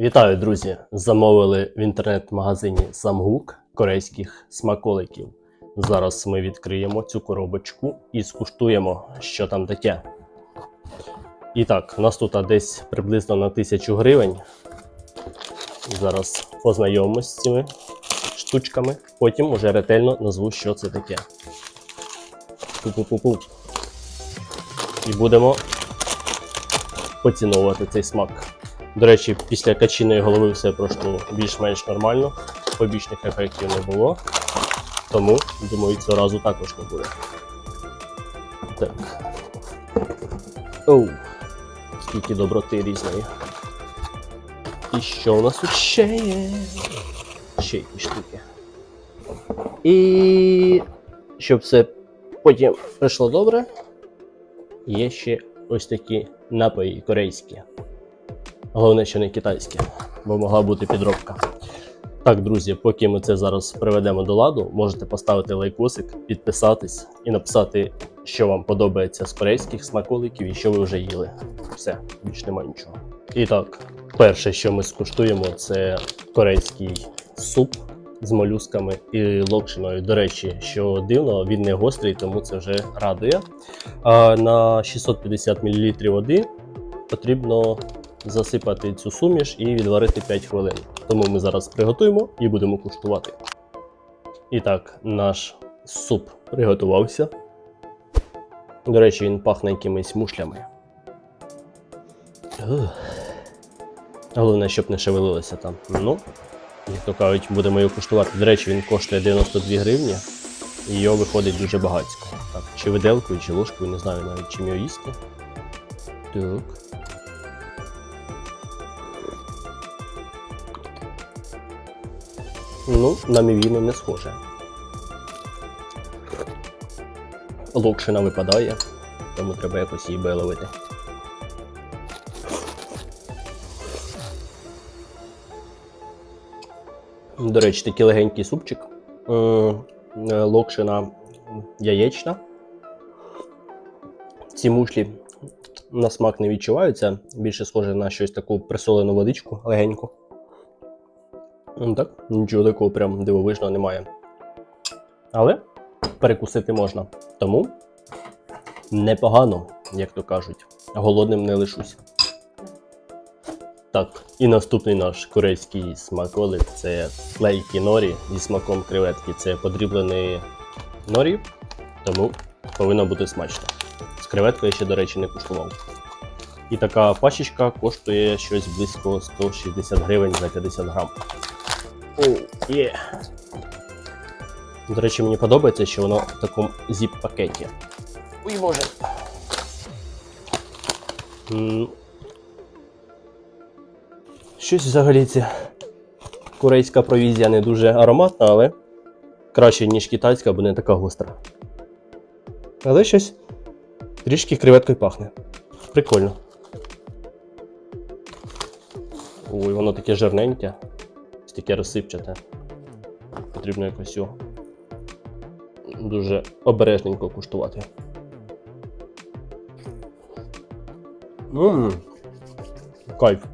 Вітаю, друзі! Замовили в інтернет-магазині Samguk корейських смаколиків. Зараз ми відкриємо цю коробочку і скуштуємо, що там таке. І так, у нас тут десь приблизно на 1000 гривень. Зараз познайомимось з цими штучками, потім уже ретельно назву, що це таке. Пу-пу-пу-пу. І будемо поціновувати цей смак. До речі, після качиної голови все пройшло більш-менш нормально, побічних ефектів не було. Тому, думаю, цього разу також не буде. Так. Оу, скільки доброти різної. І що у нас тут ще є? Ще якісь штуки. І щоб все потім пройшло добре, є ще ось такі напої корейські. Головне, що не китайське, бо могла бути підробка. Так, друзі, поки ми це зараз приведемо до ладу, можете поставити лайкосик, підписатись і написати, що вам подобається з корейських смаколиків і що ви вже їли. Все, більш нема нічого. І так, перше, що ми скуштуємо, це корейський суп з молюсками і локшиною. До речі, що дивно, він не гострий, тому це вже радує. А на 650 мл води потрібно засипати цю суміш і відварити 5 хвилин. Тому ми зараз приготуємо і будемо куштувати. І так, наш суп приготувався. До речі, він пахне якимись мушлями. Ух. Головне, щоб не шевелилося там. Ну, як то кажуть, будемо його куштувати. До речі, він коштує 92 гривні, і його виходить дуже багатько. Так, чи виделкою, чи ложкою, не знаю навіть чим його їсти. Так. Ну, на мівіну не схоже. Локшина випадає, тому треба якось її ловити. До речі, такий легенький супчик. Локшина яєчна. Ці мушлі на смак не відчуваються. Більше схоже на щось таку присолену водичку легеньку. Так, нічого такого прям дивовижного немає. Але перекусити можна. Тому непогано, як то кажуть. Голодним не лишусь. Так, і наступний наш корейський смаколик це флейкі норі зі смаком креветки. Це подріблений норі, тому повинно бути смачно. З креветкою я ще, до речі, не куштував. І така пачечка коштує щось близько 160 гривень за 50 грам. Є. До речі, мені подобається, що воно в такому зіп-пакеті. Ой, боже. М. Щось взагалі ця корейська провізія не дуже ароматна, але краще, ніж китайська, бо не така гостра. Але щось трішки креветкою пахне. Прикольно. Ой, воно таке жирненьке. Таке розсипчате. Потрібно якось його дуже обережненько куштувати. Ммм. Кайф.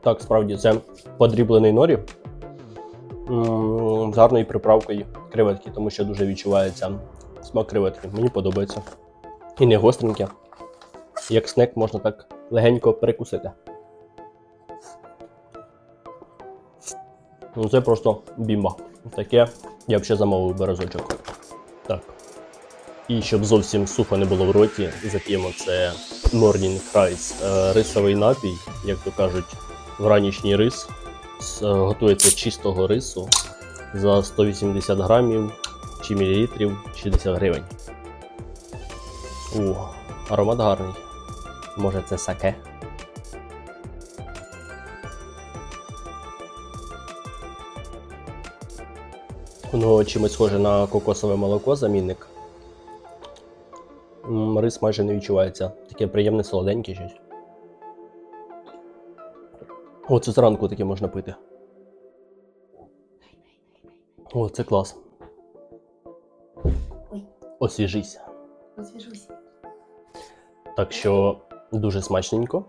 Так, справді, це подріблений норі. З гарною приправкою креветки, тому що дуже відчувається смак креветки. Мені подобається. І не гостреньке. Як снек можна так легенько перекусити. Ну це просто бімба. Таке я б ще замовив би разочок. Так. І щоб зовсім сухо не було в роті, зап'ємо це Morning Rice. Е, Рисовий напій, як то кажуть, вранішній рис. Е, Готується чистого рису за 180 грамів чи мілілітрів 60 гривень. У, аромат гарний. Може це саке? Воно чимось схоже на кокосове молоко, замінник. Рис майже не відчувається. Таке приємне солоденьке щось. О, це зранку таке можна пити. О, це клас. Ой. Освіжись. Освіжусь. Так що дуже смачненько.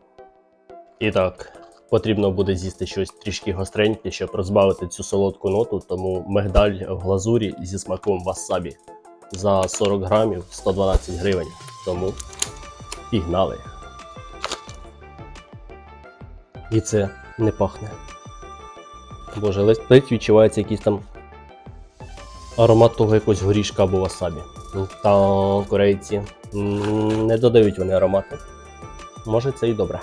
І так, потрібно буде з'їсти щось трішки гостреньке, щоб розбавити цю солодку ноту, тому мигдаль в глазурі зі смаком васабі за 40 грамів 112 гривень. Тому пігнали. І це не пахне. Боже, ледь відчувається якийсь там аромат того якогось горішка або васабі. Ну, Та корейці не додають вони аромату. Може це і добре.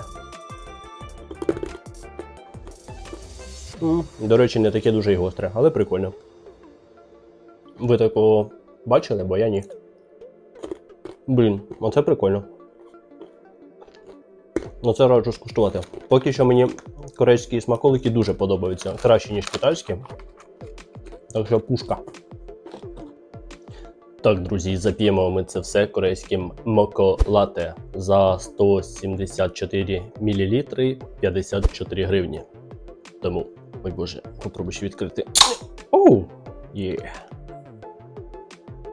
До речі, не таке дуже й гостре, але прикольно. Ви такого бачили, бо я ні. Блін, оце прикольно. Оце раджу скуштувати. Поки що мені корейські смаколики дуже подобаються. Краще, ніж китайські. Так що пушка. Так, друзі, зап'ємо ми це все корейським моко лате за 174 мл 54 гривні. Тому, ой боже, попробуй ще відкрити. Оу! Є.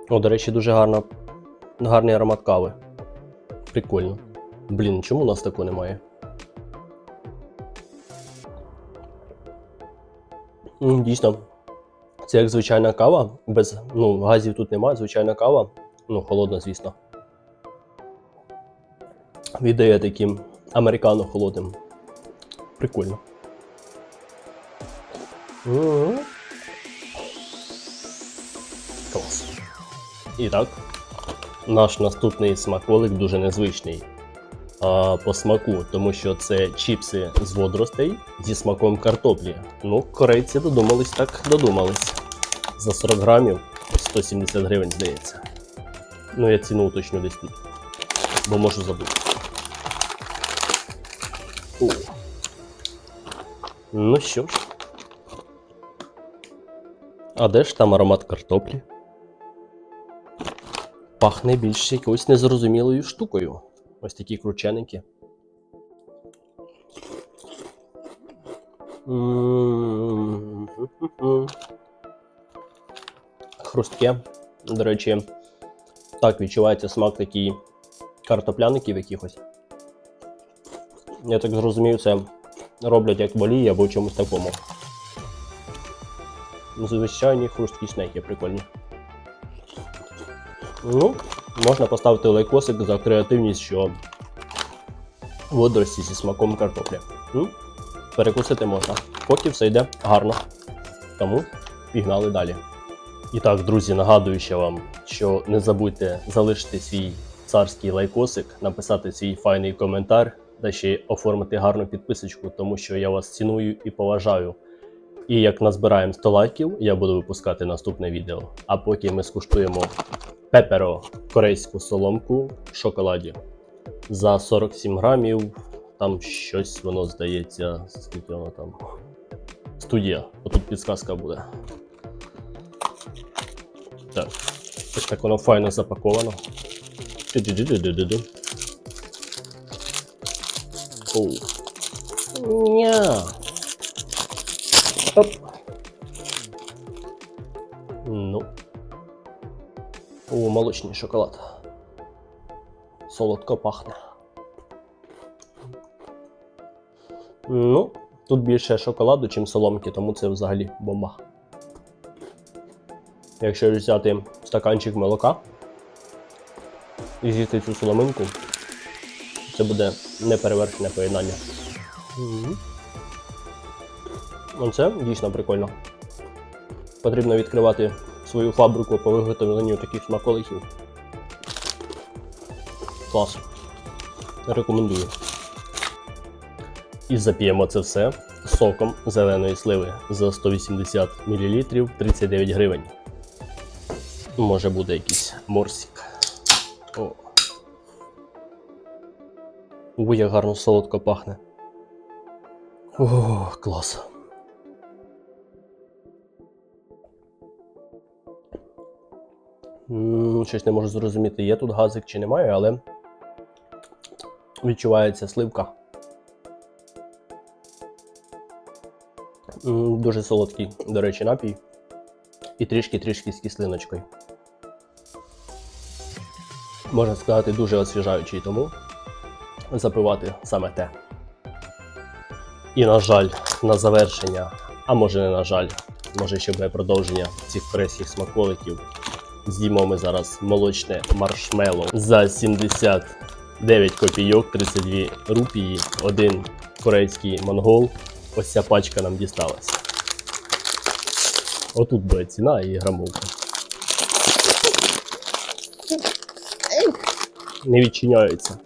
О, до речі, дуже гарно, гарний аромат кави. Прикольно. Блін, чому у нас такого немає? Дійсно, це як звичайна кава, без ну, газів тут немає, звичайна кава, ну, холодна, звісно. Віддає таким американо холодним. Прикольно. Клас. І так, наш наступний смаколик дуже незвичний. А, по смаку, тому що це чіпси з водоростей зі смаком картоплі. Ну, корейці додумались так, додумались. За 40 грамів 170 гривень, здається. Ну, я ціну уточню десь тут. Бо можу забути. О. Ну що ж. А де ж там аромат картоплі? Пахне більш якоюсь незрозумілою штукою. Ось такі крученики. Хрустке. До речі, так відчувається смак такий картопляників якихось. Я так зрозумів, це роблять як в олії або в чомусь такому. Звичайні хрусткі снеки, прикольні. Ну, можна поставити лайкосик за креативність, що водорості зі смаком картоплі. Ну, перекусити можна. Поки все йде гарно. Тому пігнали далі. І так, друзі, нагадую ще вам, що не забудьте залишити свій царський лайкосик, написати свій файний коментар та ще оформити гарну підписочку, тому що я вас ціную і поважаю. І як назбираємо 100 лайків, я буду випускати наступне відео. А поки ми скуштуємо пеперо корейську соломку в шоколаді за 47 грамів. Там щось воно здається, скільки воно там. Студія. Отут підсказка буде. Так. Ось так воно файно запаковано. Оу. Ня. Оп. Ну. О, молочний шоколад. Солодко пахне. Ну, тут більше шоколаду, чим соломки, тому це взагалі бомба. Якщо взяти стаканчик молока і з'їсти цю соломинку, це буде неперевершене поєднання. Ну, Це дійсно прикольно. Потрібно відкривати свою фабрику по виготовленню таких смаколиків. Клас. Рекомендую. І зап'ємо це все соком зеленої сливи за 180 мл 39 гривень. Може буде якийсь морсик. О. Ой, як гарно солодко пахне. О, клас. Щось не можу зрозуміти, є тут газик чи немає, але відчувається сливка. Дуже солодкий, до речі, напій. І трішки-трішки з кислиночкою. Можна сказати, дуже освіжаючий, тому запивати саме те. І, на жаль, на завершення, а може не на жаль, може ще буде продовження цих корейських смаколиків. З'їмо ми зараз молочне маршмеллоу за 79 копійок, 32 рупії, один корейський монгол. Ось ця пачка нам дісталася. Отут буде ціна і грамовка. Не відчиняється.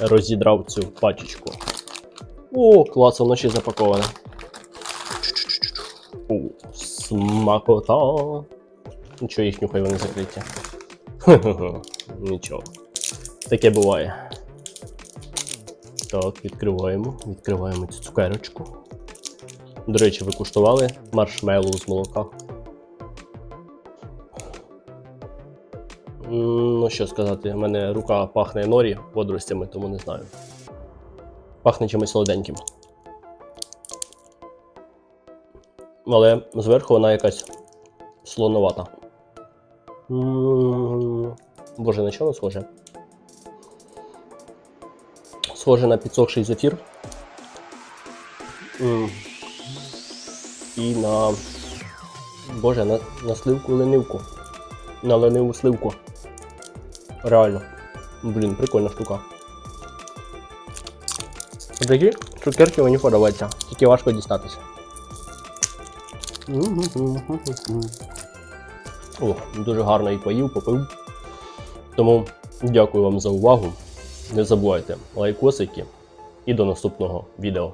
Розідрав цю пачечку. О, клас, ще запаковане. Смакота. Нічого, їх нюхай, вони закриті. Хе-хе-хе, Нічого. Таке буває. Так, відкриваємо. Відкриваємо цю цукерочку. До речі, ви куштували маршмеллоу з молока. Ну, що сказати, в мене рука пахне норі водоростями, тому не знаю. Пахне чимось солоденьким. Але зверху вона якась слоновата. Боже, на воно схоже? Схоже на підсохший зефір. І на. Боже, на, на сливку ленивку. На лениву сливку. Реально. Блін, прикольна штука. Такі цукерки мені подобаються, тільки важко дістатися. О, дуже гарно і поїв, попив. Тому дякую вам за увагу. Не забувайте лайкосики і до наступного відео.